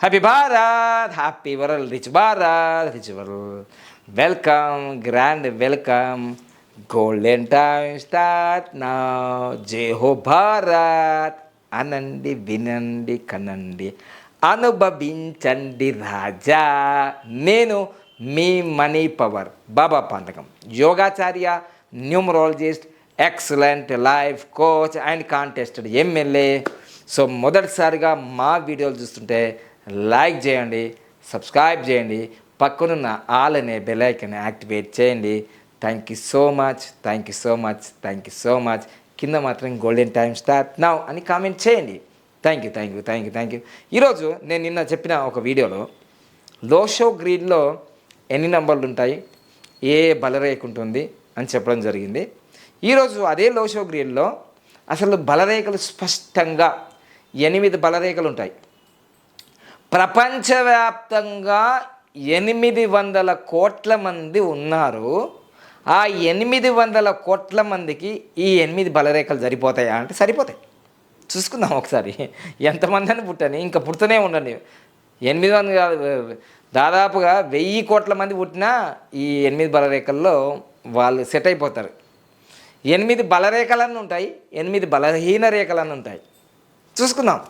Happy Bharat happy world rich Bharat rich world welcome grand welcome golden time start నా జే హో భారత్ అనండి వినండి కనండి అనుభవించండి రాజా నేను మీ money power Baba పంతకం యోగాచార్య numerologist excellent life coach and contested MLA so మొదటిసారిగా మా వీడియోలు చూస్తుంటే లైక్ చేయండి సబ్స్క్రైబ్ చేయండి పక్కనున్న ఆల్ అనే బెలైకన్ యాక్టివేట్ చేయండి. Thank you so much thank you so much thank you so much కింద మాత్రం గోల్డెన్ టైమ్ స్టార్ట్ నౌ అని కామెంట్ చేయండి. Thank you thank you thank you thank you ఈరోజు నేను నిన్న చెప్పిన ఒక వీడియోలో లోషో గ్రీన్లో ఎన్ని నంబర్లు ఉంటాయి? ఏ బలరేఖ ఉంటుంది? అని చెప్పడం జరిగింది. ఈరోజు అదే లోషో గ్రీన్లో అసలు బలరేఖలు స్పష్టంగా ఎనిమిది బలరేఖలు ఉంటాయి. ప్రపంచవ్యాప్తంగా ఎనిమిది వందల కోట్ల మంది ఉన్నారు. ఆ ఎనిమిది వందల కోట్ల మందికి ఈ ఎనిమిది బలరేఖలు సరిపోతాయా అంటే సరిపోతాయి. చూసుకుందాం ఒకసారి. ఎంతమంది అని పుట్టని? ఇంకా పుడుతూనే ఉండండి. ఎనిమిది వందలు కాదు దాదాపుగా వెయ్యి కోట్ల మంది పుట్టినా ఈ ఎనిమిది బలరేఖల్లో వాళ్ళు సెట్ అయిపోతారు. ఎనిమిది బలరేఖలన్నీ ఉంటాయి ఎనిమిది బలహీన రేఖలన్నీ ఉంటాయి. చూసుకుందాం.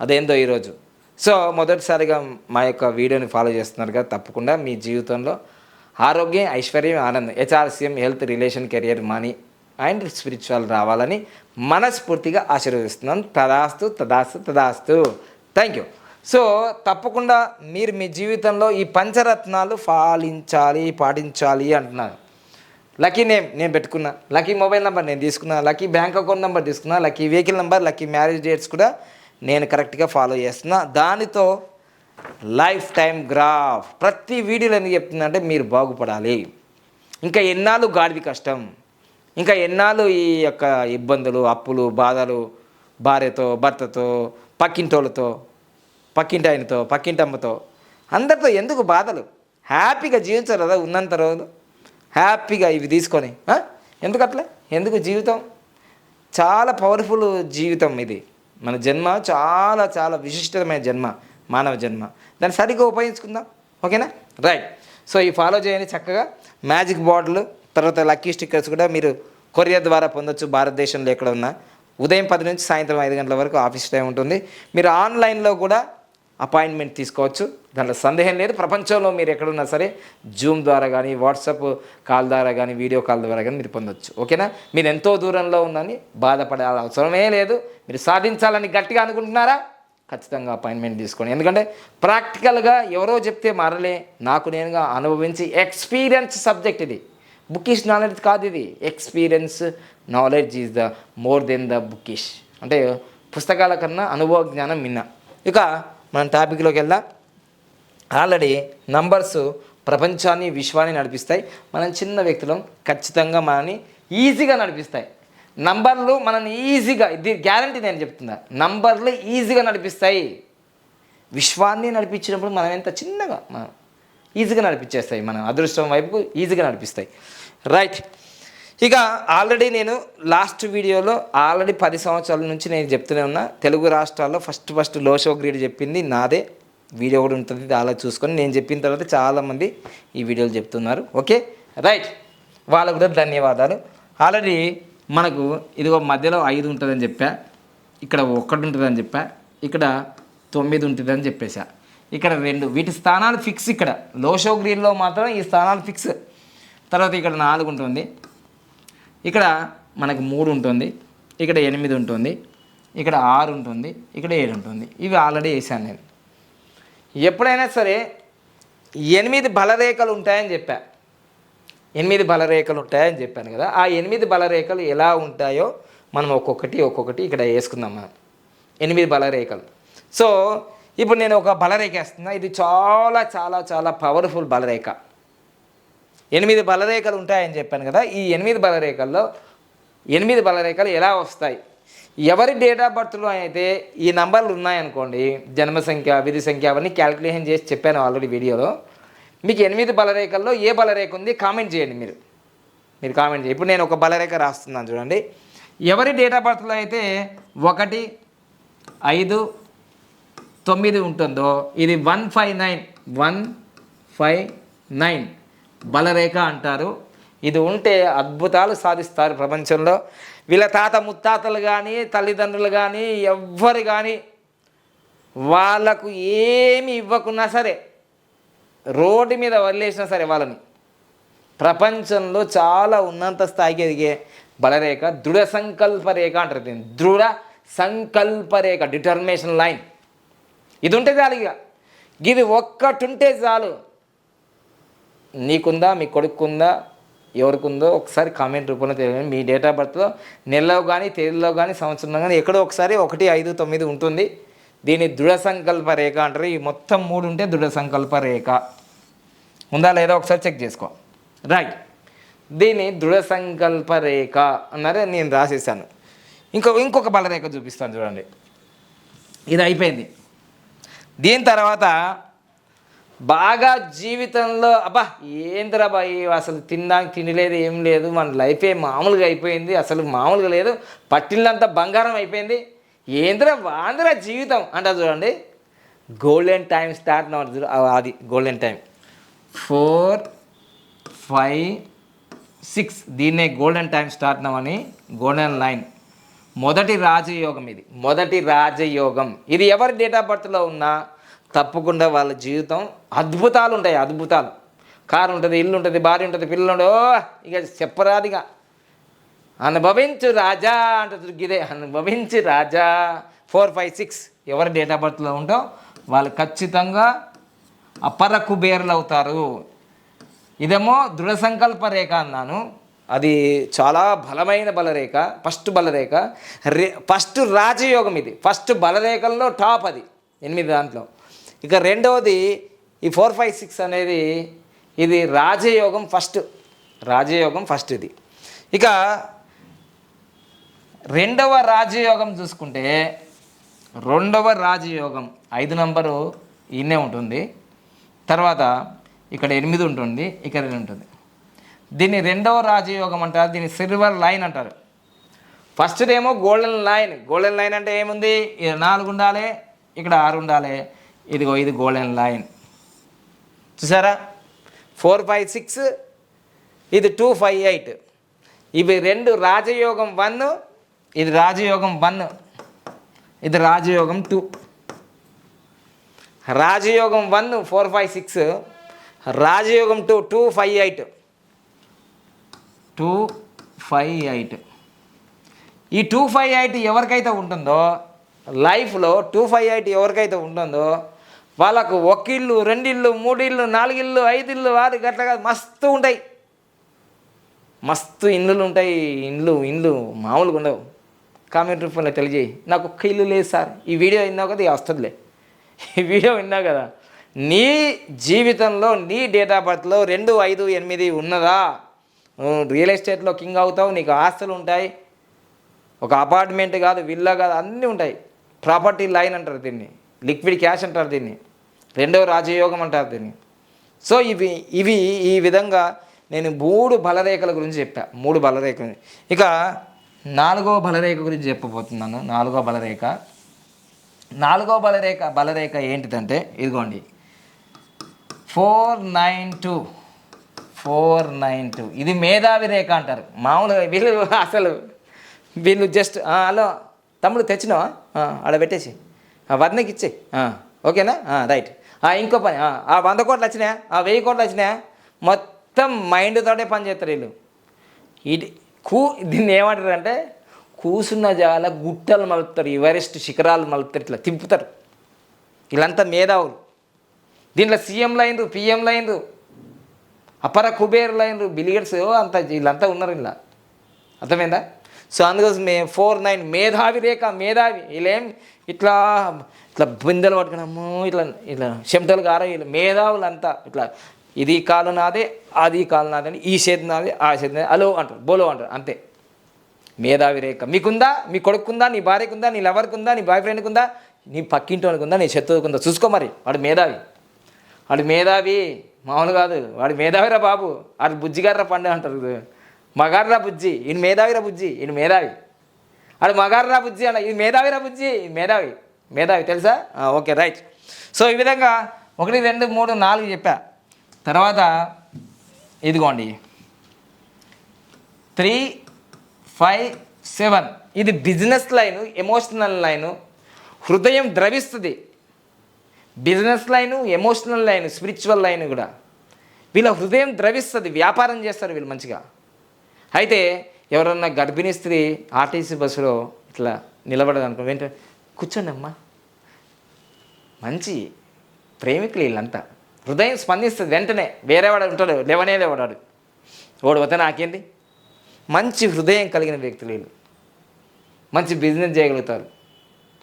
అదేందో ఈరోజు. సో మొదటిసారిగా మా యొక్క వీడియోని ఫాలో చేస్తున్నారు కదా తప్పకుండా మీ జీవితంలో ఆరోగ్యం ఐశ్వర్యం ఆనందం HRCM health relation career money and spiritual రావాలని మనస్ఫూర్తిగా ఆశీర్వదిస్తున్నాను. తదాస్తు తదాస్తు తదాస్తు. థ్యాంక్ యూ సో తప్పకుండా మీరు మీ జీవితంలో ఈ పంచరత్నాలు పాలించాలి పాటించాలి అంటున్నారు. లక్కీ నేమ్ నేను పెట్టుకున్నా. లక్కీ మొబైల్ నెంబర్ నేను తీసుకున్నా. లక్కీ బ్యాంక్ అకౌంట్ నెంబర్ తీసుకున్నా. Lucky vehicle number lucky marriage dates కూడా నేను కరెక్ట్గా ఫాలో చేస్తున్నా. దానితో లైఫ్ టైం గ్రాఫ్. ప్రతి వీడియోలో ఎందుకు చెప్తుందంటే మీరు బాగుపడాలి. ఇంకా ఎన్నాళ్ళు గాడిది కష్టం? ఇంకా ఎన్నాళ్ళు ఈ యొక్క ఇబ్బందులు అప్పులు బాధలు భార్యతో భర్తతో పక్కింటోళ్ళతో పక్కింటి ఆయనతో పక్కింటమ్మతో అందరితో ఎందుకు బాధలు? హ్యాపీగా జీవించాలి కదా ఉన్నంత రోజులు. హ్యాపీగా ఇవి తీసుకొని ఎందుకట్లే ఎందుకు అట్లా? ఎందుకు జీవితం? చాలా పవర్ఫుల్ జీవితం ఇది. మన జన్మ చాలా చాలా విశిష్టమైన జన్మ మానవ జన్మ. దాన్ని సరిగ్గా ఉపయోగించుకుందాం. ఓకేనా? రైట్ సో ఈ ఫాలో చేయండి చక్కగా. మ్యాజిక్ బాటిల్ తర్వాత లక్కీ స్టిక్కర్స్ కూడా మీరు కొరియర్ ద్వారా పొందొచ్చు. భారతదేశంలో ఎక్కడ ఉన్నా. ఉదయం పది నుంచి సాయంత్రం ఐదు గంటల వరకు ఆఫీస్ టైం ఉంటుంది. మీరు ఆన్లైన్లో కూడా అపాయింట్మెంట్ తీసుకోవచ్చు. దాంట్లో సందేహం లేదు. ప్రపంచంలో మీరు ఎక్కడున్నా సరే జూమ్ ద్వారా కానీ వాట్సాప్ కాల్ ద్వారా కానీ వీడియో కాల్ ద్వారా కానీ మీరు పొందొచ్చు. ఓకేనా? మీరు ఎంతో దూరంలో ఉందని బాధపడే అవసరమే లేదు. మీరు సాధించాలని గట్టిగా అనుకుంటున్నారా? ఖచ్చితంగా అపాయింట్మెంట్ తీసుకోండి. ఎందుకంటే ప్రాక్టికల్గా ఎవరో చెప్తే మారలే. నాకు నేనుగా అనుభవించి ఎక్స్పీరియన్స్ సబ్జెక్ట్ ఇది. బుకిష్ నాలెడ్జ్ కాదు ఇది. Experience knowledge is the more than the bookish. అంటే పుస్తకాల కన్నా అనుభవ జ్ఞానం మిన్న. ఇక మన టాపిక్లోకి వెళ్దాం. ఆల్రెడీ నంబర్స్ ప్రపంచాన్ని విశ్వాన్ని నడిపిస్తాయి. మనం చిన్న వ్యక్తులం ఖచ్చితంగా మనని ఈజీగా నడిపిస్తాయి. నంబర్లు మనని ఈజీగా ఇది గ్యారంటీ నేను చెప్తున్నా. నంబర్లు ఈజీగా నడిపిస్తాయి. విశ్వాన్ని నడిపించినప్పుడు మనం ఎంత చిన్నగా మనం ఈజీగా నడిపించేస్తాయి. మన అదృష్టం వైపుకు ఈజీగా నడిపిస్తాయి. రైట్ ఇక ఆల్రెడీ నేను లాస్ట్ వీడియోలో ఆల్రెడీ పది సంవత్సరాల నుంచి నేను చెప్తూనే ఉన్నా. తెలుగు రాష్ట్రాల్లో ఫస్ట్ ఫస్ట్ లోషో గ్రేడ్ చెప్పింది నాదే. వీడియో కూడా ఉంటుంది అలా చూసుకొని నేను చెప్పిన తర్వాత చాలామంది ఈ వీడియోలు చెప్తున్నారు. ఓకే? రైట్. వాళ్ళకు కూడా ధన్యవాదాలు. ఆల్రెడీ మనకు ఇదిగో మధ్యలో ఐదు ఉంటుందని చెప్పా. ఇక్కడ ఒకటి ఉంటుందని చెప్పా. ఇక్కడ తొమ్మిది ఉంటుందని చెప్పేసా ఇక్కడ రెండు. వీటి స్థానాలు ఫిక్స్ ఇక్కడ. లోషో గ్రీన్లో మాత్రం ఈ స్థానాలు ఫిక్స్ తర్వాత ఇక్కడ నాలుగు ఉంటుంది. ఇక్కడ మనకు మూడు ఉంటుంది ఇక్కడ ఎనిమిది ఉంటుంది ఇక్కడ ఆరు ఉంటుంది ఇక్కడ ఏడు ఉంటుంది. ఇవి ఆల్రెడీ వేసాను నేను. ఎప్పుడైనా సరే ఎనిమిది బలరేఖలు ఉంటాయని చెప్పా. ఎనిమిది బలరేఖలు ఉంటాయని చెప్పాను కదా ఆ ఎనిమిది బలరేఖలు ఎలా ఉంటాయో మనం ఒక్కొక్కటి ఒక్కొక్కటి ఇక్కడ వేసుకుందాం మనం. ఎనిమిది బలరేఖలు. సో ఇప్పుడు నేను ఒక బలరేఖ వేస్తున్నా ఇది చాలా చాలా చాలా పవర్ఫుల్ బలరేఖ. ఎనిమిది బలరేఖలు ఉంటాయని చెప్పాను కదా ఈ ఎనిమిది బలరేఖల్లో ఎనిమిది బలరేఖలు ఎలా వస్తాయి? ఎవరి డేట్ ఆఫ్ బర్త్లో అయితే ఈ నంబర్లు ఉన్నాయనుకోండి జన్మ సంఖ్య విధి సంఖ్య అవన్నీ క్యాలిక్యులేషన్ చేసి చెప్పాను ఆల్రెడీ వీడియోలో మీకు ఎనిమిది బలరేఖల్లో ఏ బలరేఖ ఉంది కామెంట్ చేయండి మీరు. మీరు కామెంట్ చేయండి. ఇప్పుడు నేను ఒక బలరేఖ రాస్తున్నాను చూడండి. ఎవరి డేట్ ఆఫ్ బర్త్లో అయితే ఒకటి ఐదు తొమ్మిది ఉంటుందో ఇది one five nine one five nine బలరేఖ అంటారు. ఇది ఉంటే అద్భుతాలు సాధిస్తారు ప్రపంచంలో. వీళ్ళ తాత ముత్తాతలు కానీ తల్లిదండ్రులు కానీ ఎవ్వరు కానీ వాళ్ళకు ఏమి ఇవ్వకున్నా సరే రోడ్డు మీద వదిలేసినా సరే వాళ్ళని. ప్రపంచంలో చాలా ఉన్నంత స్థాయికి ఎదిగే బలరేఖ దృఢ సంకల్ప రేఖ అంటారు దీన్ని. దృఢ సంకల్ప రేఖ డిటర్మినేషన్ లైన్ ఇది ఉంటే చాలు ఇక. ఇది ఒక్కటి ఉంటే చాలు. నీకుందా మీ కొడుకుందా ఎవరికుందో ఒకసారి కామెంట్ రూపంలో తెలియదు మీ డేట్ ఆఫ్ బర్త్లో నెలలో కానీ తేదీలో కానీ సంవత్సరంలో కానీ ఎక్కడో ఒకసారి ఒకటి ఐదు తొమ్మిది ఉంటుంది. దీన్ని దృఢ సంకల్ప రేఖ అంటారు. ఈ మొత్తం మూడు ఉంటే దృఢ సంకల్ప రేఖ. ఉందా లేదా ఒకసారి చెక్ చేసుకో. రైట్ దీన్ని దృఢ సంకల్ప రేఖ అన్నారు. నేను రాసేసాను. ఇంకో ఇంకొక బలరేఖ చూపిస్తాను చూడండి. ఇది అయిపోయింది. దీని తర్వాత బాగా జీవితంలో అబ్బా ఏందిరా బాయ్ అసలు తినడానికి తినలేదు ఏం లేదు మన లైఫే మామూలుగా అయిపోయింది అసలు మామూలుగా లేదు పట్టిళ్ళంతా బంగారం అయిపోయింది. ఏందిరా ఆంధ్ర జీవితం. అంటారు చూడండి. గోల్డెన్ టైం స్టార్ట్ అది golden time four five six దీన్నే గోల్డెన్ టైం స్టార్ట్ అని గోల్డెన్ లైన్ మొదటి రాజయోగం ఇది. మొదటి రాజయోగం. ఇది ఎవరి డేట్ ఆఫ్ బర్త్లో ఉన్నా తప్పకుండా వాళ్ళ జీవితం అద్భుతాలు ఉంటాయి అద్భుతాలు. కారు ఉంటుంది ఇల్లు ఉంటుంది భార్య ఉంటుంది పిల్లలు ఉంటుంది ఇక చెప్పరాదిగా. అనుభవించు రాజా అంటుంది గిదే అనుభవించు రాజా. ఫోర్ ఫైవ్ సిక్స్ ఎవరి డేట్ ఆఫ్ బర్త్లో ఉంటో వాళ్ళు ఖచ్చితంగా అపర కుబేరులు అవుతారు. ఇదేమో దృఢ సంకల్ప రేఖ అన్నాను. అది చాలా బలమైన బలరేఖ ఫస్ట్ బలరేఖ. రే ఫస్ట్ రాజయోగం ఇది. ఫస్ట్ బలరేఖల్లో టాప్ అది. ఎనిమిది దాంట్లో. ఇక రెండవది ఈ ఫోర్ ఫైవ్ సిక్స్ అనేది ఇది రాజయోగం ఫస్ట్ రాజయోగం ఫస్ట్ ఇది. ఇక రెండవ రాజయోగం చూసుకుంటే రెండవ రాజయోగం ఐదు నంబరు ఈయనే ఉంటుంది. తర్వాత ఇక్కడ ఎనిమిది ఉంటుంది ఇక్కడ రెండు ఉంటుంది. దీన్ని రెండవ రాజయోగం అంటారు దీన్ని సిల్వర్ లైన్ అంటారు. ఫస్ట్దేమో ఏమో గోల్డెన్ లైన్ గోల్డెన్ లైన్ అంటే ఏముంది? నాలుగు ఉండాలి ఇక్కడ ఆరు ఉండాలి. ఇదిగో ఇది గోల్డెన్ లైన్ చూసారా? ఫోర్ ఫైవ్ సిక్స్ ఇది టూ ఫైవ్ ఎయిట్ ఇవి రెండు రాజయోగం వన్ ఇది రాజయోగం వన్ ఇది రాజయోగం టూ రాజయోగం వన్ ఫోర్ ఫైవ్ సిక్స్ రాజయోగం two two five eight two five eight ఈ టూ ఫైవ్ ఎయిట్ ఎవరికైతే ఉంటుందో లైఫ్లో టూ ఫైవ్ ఎయిట్ ఎవరికైతే ఉంటుందో వాళ్ళకు ఒక ఇల్లు రెండిళ్ళు మూడిళ్ళు నాలుగిళ్ళు ఐదిళ్ళు ఆరు గట్ల కాదు మస్తు ఉంటాయి. మస్తు ఇండ్లు ఉంటాయి. ఇండ్లు ఇండ్లు మామూలుగా ఉండవు. కామెంట్ రూపంలో తెలియజేయి. నాకు ఒక్క ఇల్లు లేదు సార్. ఈ వీడియో విన్నావు కదా ఇది వస్తుందిలే. ఈ వీడియో విన్నావు కదా. నీ జీవితంలో నీ డేట్ ఆఫ్ బర్త్లో రెండు ఐదు ఎనిమిది ఉన్నదా? రియల్ ఎస్టేట్లో కింగ్ అవుతావు నీకు ఆస్తులు ఉంటాయి. ఒక అపార్ట్మెంట్ కాదు విల్లా కాదు అన్నీ ఉంటాయి. ప్రాపర్టీ లైన్ అంటారు దీన్ని. లిక్విడ్ క్యాష్ అంటారు దీన్ని. రెండవ రాజయోగం అంటారు దీన్ని. సో ఇవి ఇవి ఈ విధంగా నేను మూడు బలరేఖల గురించి చెప్పా. మూడు బలరేఖలు. ఇక నాలుగో బలరేఖ గురించి చెప్పబోతున్నాను. నాలుగో బలరేఖ. నాలుగో బలరేఖ బలరేఖ ఏంటిదంటే ఇదిగోండి. Four nine two. Four nine two. ఇది మేధావి రేఖ అంటారు. మామూలుగా వీళ్ళు అసలు వీళ్ళు జస్ట్ హలో తమ్ముడు తెచ్చినావా? ఆ, ఆడ పెట్టేసి. ఆ, ఇచ్చే ఓకేనా? రైట్. ఇంకో పని ఆ, వంద కోట్లు వచ్చినాయా? ఆ వెయ్యి కోట్లు వచ్చినాయా? మొత్తం మైండ్తోటే పని చేస్తారు వీళ్ళు. ఇది కూ దీన్ని ఏమంటారు అంటే కూసున్న జాల గుట్టలు మలుపుతారు ఎవరెస్ట్ శిఖరాలు మలుపుతారు ఇట్లా తిప్పుతారు. వీళ్ళంతా మేధావులు. దీంట్లో సీఎంలు అయినరు పిఎంలు అయినరు అపర కుబేర్లు అయినరు బిలిగేట్స్ అంత వీళ్ళంతా ఉన్నారు ఇలా అర్థమైందా? సో అందుకోసం మే ఫోర్ నైన్ మేధావి రేఖ మేధావి. వీళ్ళేం ఇట్లా ఇట్లా బిందెలు పట్టుకుని అమ్మో ఇట్లా ఇట్లా చెమటలు గార వీళ్ళు మేధావులు అంతా ఇట్లా ఇది కాలు నాదే అది కాలు నాదే అని ఈ చేతి నాదే ఆ చేతి నాదే అలో అంటారు బోలో అంటారు అంతే. మేధావి రేఖ మీకుందా మీ కొడుకుందా నీ భార్యకుందా నీ లవర్కుందా నీ బాయ్ ఫ్రెండ్కి ఉందా నీ పక్కింటోనికి ఉందా నీ శత్రువుకుందా చూసుకో మరి వాడు మేధావి. వాడు మేధావి మామూలు కాదు వాడు మేధావిరా బాబు వాడు బుజ్జిగారా పండు అంటారు. మగార్రా బుజ్జి ఈయన మేధావిరా బుజ్జి ఈయన మేధావి. వాడు మగార్రా బుజ్జి అన్న ఇది మేధావిరా బుజ్జి మేధావి. మేధావి తెలుసా? Okay right. సో ఈ విధంగా ఒకటి రెండు మూడు నాలుగు చెప్పా. తర్వాత ఇదిగోండి. Three five seven. ఇది బిజినెస్ లైను ఎమోషనల్ లైను. హృదయం ద్రవిస్తుంది. Business line emotional line spiritual line కూడా. వీళ్ళ హృదయం ద్రవిస్తుంది వ్యాపారం చేస్తారు వీళ్ళు మంచిగా. అయితే ఎవరన్నా గర్భిణీ స్త్రీ ఆర్టీసీ బస్సులో ఇట్లా నిలబడదు అనుకో వెంటనే కూర్చోండి అమ్మా మంచి ప్రేమికులు వీళ్ళంతా. హృదయం స్పందిస్తుంది వెంటనే. వేరేవాడు ఉంటాడు లేవనే లేవడాడు ఓడి వద్ద నాకేంటి మంచి హృదయం కలిగిన వ్యక్తులు వీళ్ళు. మంచి బిజినెస్ చేయగలుగుతారు.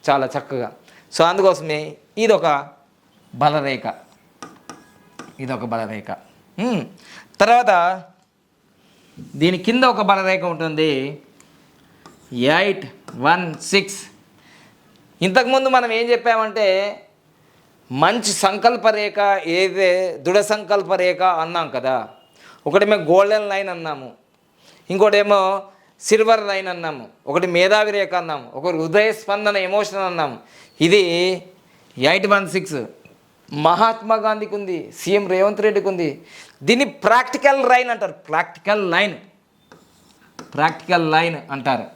చాలా చక్కగా. సో అందుకోసమే ఇది ఒక బలరేఖ. ఇది ఒక బలరేఖ తర్వాత దీని కింద ఒక బలరేఖ ఉంటుంది. ఎయిట్ వన్ సిక్స్ ఇంతకుముందు మనం ఏం చెప్పామంటే మంచి సంకల్ప రేఖ ఏదే దృఢ సంకల్ప రేఖ అన్నాం కదా. ఒకటేమో గోల్డెన్ లైన్ అన్నాము. ఇంకోటేమో సిల్వర్ లైన్ అన్నాము. ఒకటి మేధావి రేఖ అన్నాము. ఒకటి హృదయ స్పందన ఎమోషన్ అన్నాము. ఇది ఎయిట్ వన్ సిక్స్. మహాత్మా గాంధీకి ఉంది సీఎం రేవంత్ రెడ్డికి ఉంది. దీన్ని ప్రాక్టికల్ లైన్ అంటారు. Practical line. ప్రాక్టికల్ లైన్ అంటారు.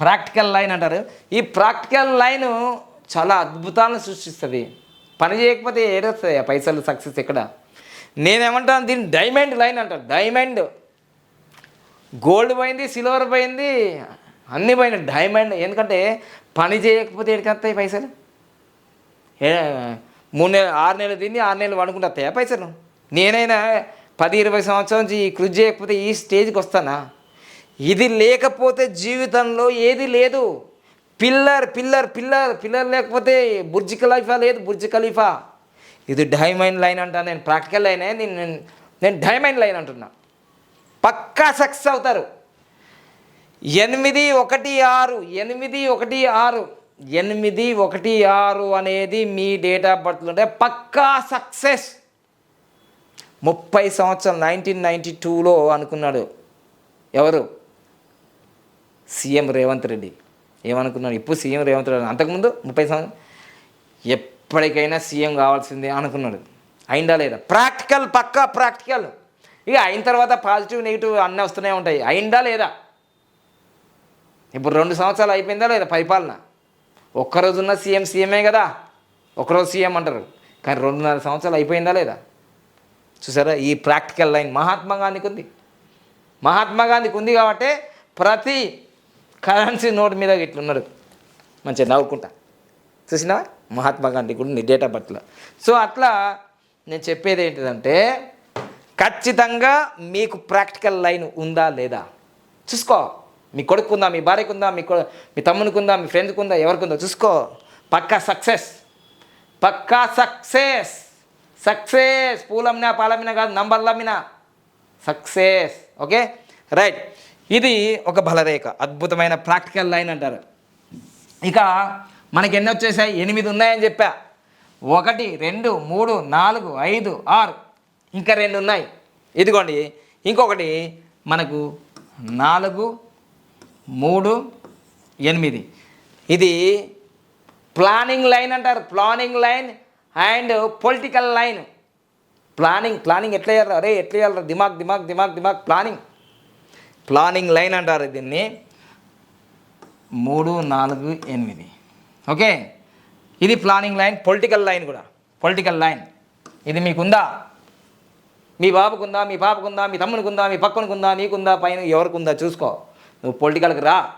ప్రాక్టికల్ లైన్ అంటారు. ఈ ప్రాక్టికల్ లైన్ చాలా అద్భుతాలను సృష్టిస్తుంది. పని చేయకపోతే ఏడొస్తాయి ఆ పైసలు సక్సెస్ ఇక్కడ నేనేమంటాను దీన్ని డైమండ్ లైన్ అంటారు. డైమండ్. గోల్డ్ పోయింది సిల్వర్ పోయింది అన్నీ పోయినాయి. డైమండ్. ఎందుకంటే పని చేయకపోతే ఎక్కడికి పైసలు? ఏ మూడు నెలలు ఆరు నెలలు తిని ఆరు నెలలు వండుకుంటా పైసలు? నేనైనా పది ఇరవై సంవత్సరం నుంచి ఈ కృషి చేయకపోతే ఈ స్టేజ్కి వస్తానా? ఇది లేకపోతే జీవితంలో ఏది లేదు. పిల్లర్ పిల్లర్ పిల్లర్ పిల్లర్ లేకపోతే బుర్జ్ ఖలీఫా లేదు బుర్జ్ ఖలీఫా. ఇది డైమండ్ లైన్ అంటా నేను ప్రాక్టికల్ లైనే నేను నేను- నేను డైమండ్ లైన్ అంటున్నా. పక్కా సక్సెస్ అవుతారు. ఎనిమిది ఒకటి ఆరు ఎనిమిది ఒకటి ఆరు ఎనిమిది ఒకటి ఆరు అనేది మీ డేట్ ఆఫ్ బర్త్లో ఉంటే పక్కా సక్సెస్. ముప్పై సంవత్సరం నైన్టీన్ నైంటీ టూలో అనుకున్నాడు. ఎవరు? సీఎం రేవంత్ రెడ్డి. ఏమనుకున్నాడు? ఇప్పుడు సీఎం రేవంత్ రెడ్డి అంతకుముందు ముప్పై సంవత్సరం ఎప్పటికైనా సీఎం కావాల్సిందే అనుకున్నాడు. అయిందా లేదా? ప్రాక్టికల్ పక్కా ప్రాక్టికల్. ఇక అయిన తర్వాత పాజిటివ్ నెగిటివ్ అన్నీ వస్తూనే ఉంటాయి. అయిందా లేదా? ఇప్పుడు రెండు సంవత్సరాలు అయిపోయిందా లేదా పరిపాలన? ఒక్కరోజున్న సీఎం సీఎమే కదా. ఒకరోజు సీఎం అంటారు. కానీ రెండున్నర సంవత్సరాలు అయిపోయిందా లేదా? చూసారా? ఈ ప్రాక్టికల్ లైన్ మహాత్మా గాంధీకి ఉంది మహాత్మా గాంధీకి ఉంది కాబట్టి ప్రతి కరెన్సీ నోట్ మీద ఇట్లున్నాడు మంచిగా నవ్వుకుంటా. చూసినా మహాత్మా గాంధీ కూడా నీ డేట్ ఆఫ్ బర్త్లో. సో అట్లా నేను చెప్పేది ఏంటిదంటే ఖచ్చితంగా మీకు ప్రాక్టికల్ లైన్ ఉందా లేదా? చూసుకో. మీ కొడుకు ఉందా మీ భార్యకు ఉందా మీ కొ- మీ తమ్మునికి ఉందా మీ ఫ్రెండ్కి ఉందా ఎవరికి ఉందా చూసుకో. పక్కా సక్సెస్. పక్కా సక్సెస్. సక్సెస్. పూలమ్మినా పాలమ్మినా కాదు నంబర్లు సక్సెస్. ఓకే? రైట్. ఇది ఒక బలరేఖ అద్భుతమైన ప్రాక్టికల్ లైన్ అంటారు. ఇక మనకి ఎన్ని వచ్చేసాయి? ఎనిమిది ఉన్నాయని చెప్పా. ఒకటి రెండు మూడు నాలుగు ఐదు ఆరు. ఇంకా రెండు ఉన్నాయి. ఇదిగోండి ఇంకొకటి మనకు నాలుగు మూడు ఎనిమిది. ఇది ప్లానింగ్ లైన్ అంటారు. Planning line and political line. Planning planning ఎట్లా చేయాలి అరే ఎట్లా చేయాలి దిమాగ్ దిమాగ్ దిమాగ్ దిమాగ్ ప్లానింగ్. ప్లానింగ్ లైన్ అంటారు దీన్ని. మూడు నాలుగు ఎనిమిది. ఓకే? ఇది ప్లానింగ్ లైన్ పొలిటికల్ లైన్ కూడా. Political line. ఇది మీకుందా? మీ బాబుకుందా మీ పాపకుందా మీ తమ్మునికుందా మీ పక్కనకుందా నీకుందా పైన ఎవరికి ఉందా చూసుకో. నువ్వు పొలిటికల్కి రా.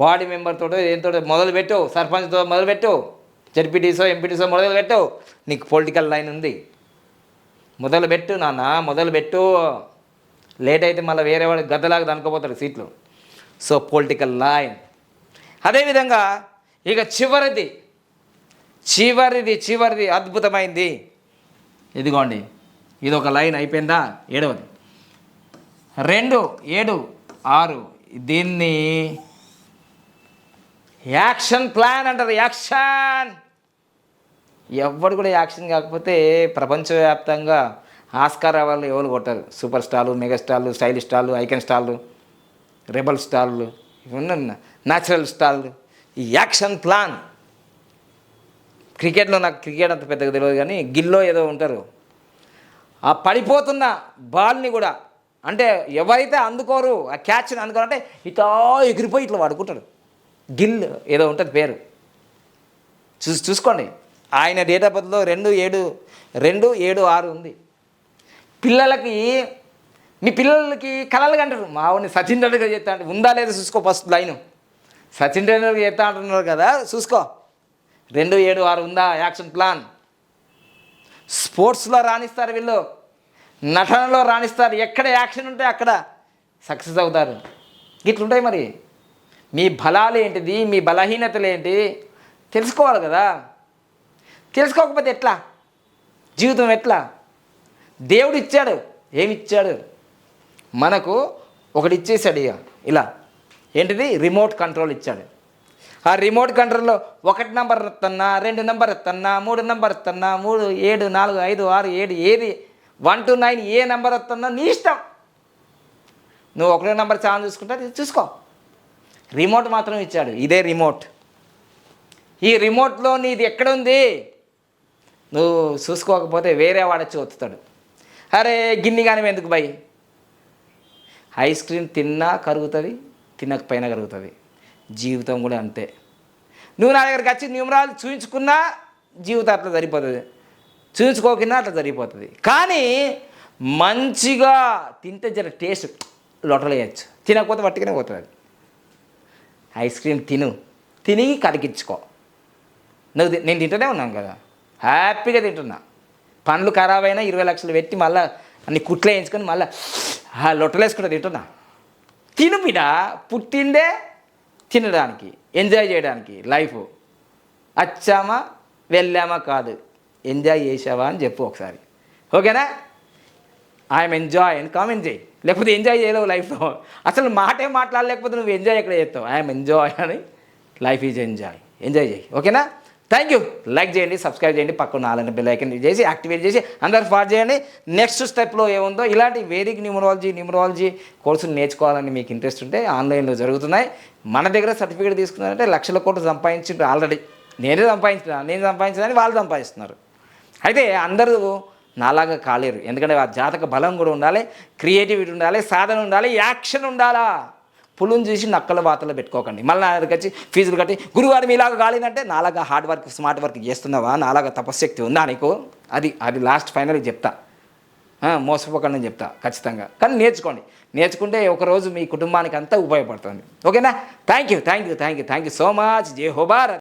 వార్డు మెంబర్తో ఏంతో మొదలు పెట్టు. సర్పంచ్తో మొదలు పెట్టు. జడ్పీటీసో ఎంపీటీసో మొదలు పెట్టు. నీకు పొలిటికల్ లైన్ ఉంది. మొదలు పెట్టు నాన్న మొదలు పెట్టు. లేట్ అయితే మళ్ళీ వేరే వాడు గద్దలాగా దనుకోపోతాడు సీట్లు. సో పొలిటికల్ లైన్ అదేవిధంగా ఇక చివరిది చివరిది చివరిది అద్భుతమైంది. ఇదిగోండి ఇది ఒక లైన్ అయిపోయిందా? ఏడవది. రెండు ఏడు ఆరు. దీన్ని యాక్షన్ ప్లాన్ అంటారు యాక్షన్! ఎవడు కూడా యాక్షన్ కాకపోతే ప్రపంచవ్యాప్తంగా ఆస్కార్ అవార్డులు ఎవరు కొట్టారు? సూపర్ స్టార్లు మెగాస్టార్లు స్టైల్ స్టైలిష్ స్టార్లు ఐకన్ స్టార్లు రెబల్ స్టార్లు ఇవన్నీ న్యాచురల్ స్టార్లు. ఈ యాక్షన్ ప్లాన్. క్రికెట్లో నాకు క్రికెట్ అంత పెద్దగా తెలియదు కానీ గిల్లో ఏదో ఉంటారు. ఆ పడిపోతున్న బాల్ని కూడా అంటే ఎవరైతే అందుకోరు ఆ క్యాచ్ని అందుకోరంటే ఇట్లా ఎగిరిపోయి ఇట్లా వాడుకుంటాడు గిల్ ఏదో ఉంటుంది పేరు. చూసి చూసుకోండి. ఆయన డేట్ ఆఫ్ బర్త్లో రెండు ఏడు రెండు ఏడు ఆరు ఉంది. పిల్లలకి మీ పిల్లలకి కలలు కంటారు. మా సచిన్ టెండూల్కర్ చేస్తా అంటే ఉందా లేదా చూసుకో ఫస్ట్ లైన్. సచిన్ టెండూల్కర్ చేస్తా అంటున్నారు కదా చూసుకో. రెండు ఏడు ఆరు ఉందా? Action plan. స్పోర్ట్స్లో రాణిస్తారు వీళ్ళు. నటనలో రాణిస్తారు. ఎక్కడ యాక్షన్ ఉంటే అక్కడ సక్సెస్ అవుతారు. ఇట్లుంటాయి మరి. మీ బలాలు ఏంటిది? మీ బలహీనతలు ఏంటి? తెలుసుకోవాలి కదా. తెలుసుకోకపోతే ఎట్లా? జీవితం ఎట్లా? దేవుడు ఇచ్చాడు ఏమిచ్చాడు? మనకు ఒకటి ఇచ్చేసాడు ఇక. ఇలా. ఏంటిది? రిమోట్ కంట్రోల్ ఇచ్చాడు. ఆ రిమోట్ కంట్రోల్లో ఒకటి నెంబర్ ఎత్తన్నా రెండు నెంబర్ ఎత్తన్నా మూడు నెంబర్ ఎత్తన్నా మూడు ఏడు నాలుగు ఐదు ఆరు ఏడు ఏది? వన్ టు నైన్ ఏ నెంబర్ ఎత్తన్నా నీ ఇష్టం. నువ్వు ఒకటే నెంబర్ ఛానల్ చూసుకుంటే చూసుకో. రిమోట్ మాత్రం ఇచ్చాడు. ఇదే రిమోట్. ఈ రిమోట్లో నీది ఎక్కడుంది? నువ్వు చూసుకోకపోతే వేరే వాడచ్చి వస్తాడు అరే గిన్ని కానీ ఎందుకు బై ఐస్ క్రీమ్ తిన్నా కరుగుతుంది తినకపోయినా కరుగుతుంది. జీవితం కూడా అంతే. నువ్వు నా దగ్గరికి వచ్చి న్యూమరాలు చూయించుకున్నా జీవితం అట్లా సరిపోతుంది. చూయించుకోకున్నా అట్లా సరిపోతుంది. కానీ మంచిగా తింటే జర టేస్ట్ లొట్టలేయచ్చు తినకపోతే పట్టుకునే పోతుంది. ఐస్ క్రీమ్ తిను. తిని కడిగించుకో నువ్వు నేను తింటూనే ఉన్నాను కదా. హ్యాపీగా తింటున్నా. పండ్లు ఖరాబ్ అయినా ఇరవై లక్షలు పెట్టి మళ్ళీ అన్ని కుట్లు వేయించుకొని మళ్ళీ ఆ లొట్టలు తింటున్నా. తిను బిడ పుట్టిందే తినడానికి ఎంజాయ్ చేయడానికి లైఫ్. వచ్చామా వెళ్ళామా కాదు ఎంజాయ్ చేసావా అని చెప్పు ఒకసారి. ఓకేనా? ఐఎమ్ ఎంజాయ్ అని కామెంట్ చేయి. లేకపోతే ఎంజాయ్ చేయలేవు లైఫ్లో. అసలు మాటే మాట్లాడలేకపోతే నువ్వు ఎంజాయ్ ఎక్కడ చేస్తావు? ఐఎమ్ ఎంజాయ్ అని లైఫ్ ఈజ్ ఎంజాయ్ ఎంజాయ్ చేయి. ఓకేనా? థ్యాంక్ యూ లైక్ చేయండి సబ్స్క్రైబ్ చేయండి పక్కన ఆలని బెల్ ఐకన్ చేసి యాక్టివేట్ చేసి అందరు ఫాలో చేయండి. నెక్స్ట్ స్టెప్లో ఏముందో ఇలాంటి వేదిక న్యూమరాలజీ న్యూమరాలజీ కోర్సులు నేర్చుకోవాలని మీకు ఇంట్రెస్ట్ ఉంటే ఆన్లైన్లో జరుగుతున్నాయి. మన దగ్గర సర్టిఫికేట్ తీసుకున్నారంటే లక్షల కోట్లు సంపాదించిండ్రు ఆల్రెడీ నేనే సంపాదించిన నేను సంపాదించదని వాళ్ళు సంపాదిస్తున్నారు. అయితే అందరూ నాలాగా కాలేరు. ఎందుకంటే ఆ జాతక బలం కూడా ఉండాలి క్రియేటివిటీ ఉండాలి సాధన ఉండాలి యాక్షన్ ఉండాలా? పులుని చూసి నక్కల వాతలు పెట్టుకోకండి. మళ్ళీ నా వచ్చి ఫీజులు కట్టి గురువారం మీలాగా కాలేదంటే నాలాగా హార్డ్ వర్క్ స్మార్ట్ వర్క్ చేస్తున్నావా? నాలాగా తపశక్తి ఉందా నీకు? అది అది లాస్ట్ ఫైనల్ చెప్తా. మోసపోకండి అని చెప్తా ఖచ్చితంగా. కానీ నేర్చుకోండి. నేర్చుకుంటే ఒకరోజు మీ కుటుంబానికి అంతా ఉపయోగపడుతుంది. ఓకేనా? Thank you thank you thank you thank you so much J హోబార్